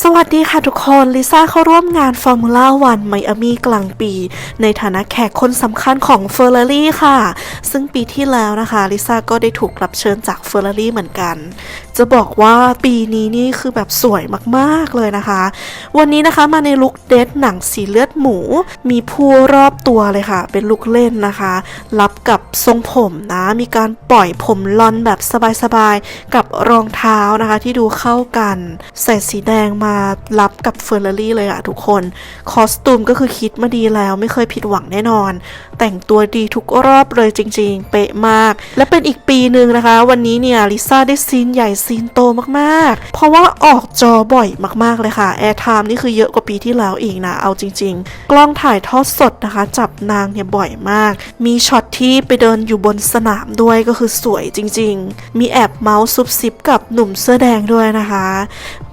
สวัสดีค่ะทุกคน ลิซ่าเข้าร่วมงานฟอร์มูล่าวันไมอามีกลางปี ในฐานะแขกคนสำคัญของเฟอร์รารี่ค่ะ ซึ่งปีที่แล้วนะคะ ลิซ่าก็ได้ถูกรับเชิญจากเฟอร์รารี่เหมือนกัน จะบอกว่าปีนี้นี่คือแบบสวยมากๆเลยนะคะ วันนี้นะคะมาในลุคเดทหนังสีเลือดหมู มีผู้รอบตัวเลยค่ะ เป็นลุคเล่นนะคะ รับกับทรงผมนะ มีการปล่อยผมลอนแบบสบายๆกับรองเท้านะคะ ที่ดูเข้ากัน ใส่สีแดงมารับกับเฟอร์รารี่เลยอะทุกคน คอสตูมก็คือคิดมาดีแล้วไม่เคยผิดหวังแน่นอน แต่งตัวดีทุกรอบเลยจริง ๆ เป๊ะมาก และเป็นอีกปีหนึ่งนะคะ วันนี้เนี่ยลิซ่าได้ซีนใหญ่ซีนโตมากๆ เพราะว่าออกจอบ่อยมากๆเลยค่ะแอร์ไทม์นี่คือเยอะกว่าปีที่แล้วอีกนะเอาจริง ๆ กล้องถ่ายทอดสดนะคะ จับนางเนี่ยบ่อยมาก มีช็อตที่ไปเดินอยู่บนสนามด้วยก็คือสวยจริง ๆ มีแอบเมาส์ซุบซิบกับหนุ่มเสื้อแดงด้วยนะคะ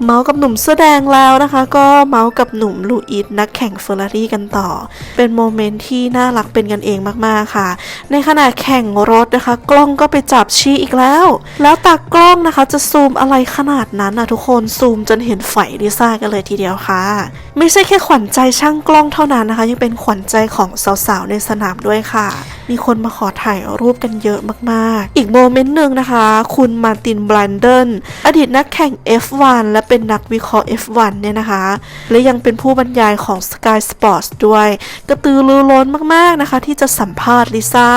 เมาส์กับหนุ่มเสื้อแดงแล้วนะคะก็เมาส์กับหนุ่มลูอิสนักแข่งเฟอร์รารี่กันต่อ เป็นโมเมนต์ที่น่ารักเป็นกันเองมากๆค่ะ ในขณะแข่งรถนะคะ กล้องก็ไปจับชี้อีกแล้ว แล้วตากล้องนะคะจะซูมอะไรขนาดนั้นนะทุกคนซูมจนเห็นไฝลิซ่ากันเลยทีเดียวค่ะ ไม่ใช่แค่ขวัญใจช่างกล้องเท่านั้นนะคะ ยังเป็นขวัญใจของสาวๆในสนามด้วยค่ะ มีคนมาขอถ่ายรูปกันเยอะมากๆ อีกโมเมนต์หนึ่งนะคะ คุณมาร์ตินบลันเดนอดีตนักแข่ง F1 และเป็นนักวิเคราะห์ F1 เนี่ยนะคะ และยังเป็นผู้บรรยายของ Sky Sports ด้วย กระตือรือร้นมากๆนะคะ ที่จะสัมภาษณ์ลิซ่า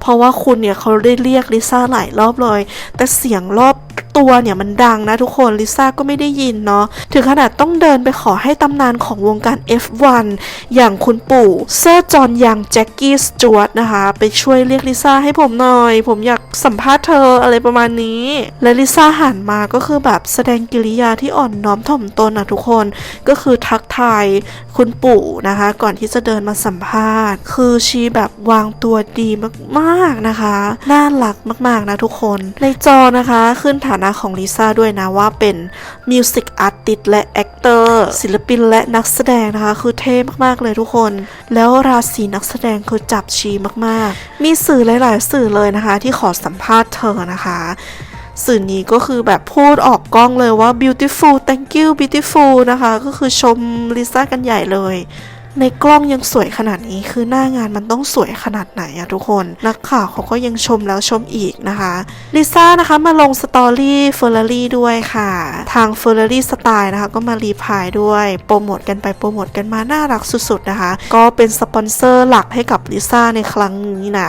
เพราะว่าคุณเนี่ยเขาได้เรียกลิซ่าหลายรอบเลย แต่เสียงรอบ ตัวเนี่ยมันดังนะทุกคนลิซ่าก็ไม่ได้ยินเนาะถึงขนาดต้องเดินไปขอให้ตำนานของวงการ F1 อย่างคุณปู่เซอร์จอห์นยังแจ็คกี้สจวตนะคะ ไปช่วยเรียกลิซ่าให้ผมหน่อย ผมอยากสัมภาษณ์เธออะไรประมาณนี้ และลิซ่าหันมาก็คือแบบแสดงกิริยาที่อ่อนน้อมถ่อมตนนะทุกคนก็คือทักทายคุณปู่นะคะ ก่อนที่จะเดินมาสัมภาษณ์ คือชีแบบวางตัวดีมากๆนะคะ น่ารักมากๆนะทุกคน ในจอนะคะขึ้นฐานะของลิซ่าด้วยนะว่าเป็นมิวสิกอาร์ติสและแอคเตอร์ศิลปินและนักแสดงนะคะ คือเท่มากๆเลยทุกคน แล้วราศีนักแสดงคือจับชีมากๆ มีสื่อหลายๆ สื่อเลยนะคะ ที่ขอสัมภาษณ์เธอนะคะสื่อนี้ก็คือแบบพูดออกกล้องเลยว่า beautiful thank you beautiful นะคะ ก็คือชมลิซ่ากันใหญ่เลย ในกล้องยังสวยขนาดนี้คือหน้างานมันต้องสวยขนาดไหนอะทุกคน นักข่าวเขาก็ยังชมแล้วชมอีกนะคะลิซ่านะคะมาลงสตอรี่เฟอร์รารี่ด้วยค่ะ ทางเฟอร์รารี่สไตล์นะคะก็มารีพายด้วยโปรโมทกันไปโปรโมทกันมาน่ารักสุดๆนะคะ ก็เป็นสปอนเซอร์หลักให้กับลิซ่าในครั้งนี้นะ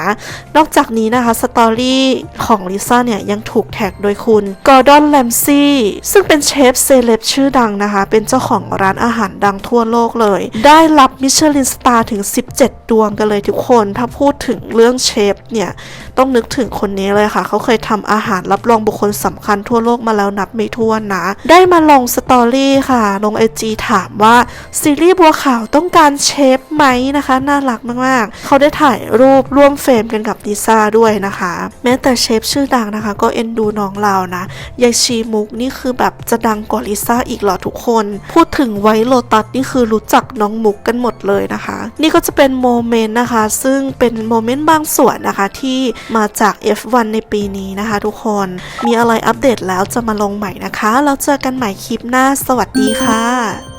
นอกจากนี้นะคะสตอรี่ของลิซ่าเนี่ยยังถูกแท็กโดยคุณกอร์ดอนแลมซี่ซึ่งเป็นเชฟเซเลบชื่อดังนะคะ เป็นเจ้าของร้านอาหารดังทั่วโลกเลย ได้รับมิชลินสตาร์ถึง 17 ดวงกันเลยทุกคน ถ้าพูดถึงเรื่องเชฟเนี่ย ต้องนึกถึงคนนี้เลยค่ะ เขาเคยทำอาหารรับรองบุคคลสำคัญทั่วโลกมาแล้วนับไม่ถ้วนนะ ได้มาลงสตอรี่ค่ะ ลงไอจีถามว่า ซีรีส์บัวขาวต้องการเชฟไหมนะคะ น่ารักมาก ๆ เขาได้ถ่ายรูปร่วมเฟรมกันกับลิซ่าด้วยนะคะ แม้แต่เชฟชื่อดังนะคะ ก็เอ็นดูน้องเรานะยายชีมุกนี่คือแบบจะดังกว่าลิซ่าอีกเหรอทุกคน พูดถึงไวท์โลตัสนี่คือรู้จักน้องมุกกันหมดเลยนะคะ นี่ก็จะเป็นโมเมนต์นะคะ ซึ่งเป็นโมเมนต์บางส่วนนะคะที่มาจาก F1 ในปีนี้นะคะ ทุกคนมีอะไรอัปเดตแล้วจะมาลงใหม่นะคะ เราเจอกันใหม่คลิปหน้าสวัสดีค่ะ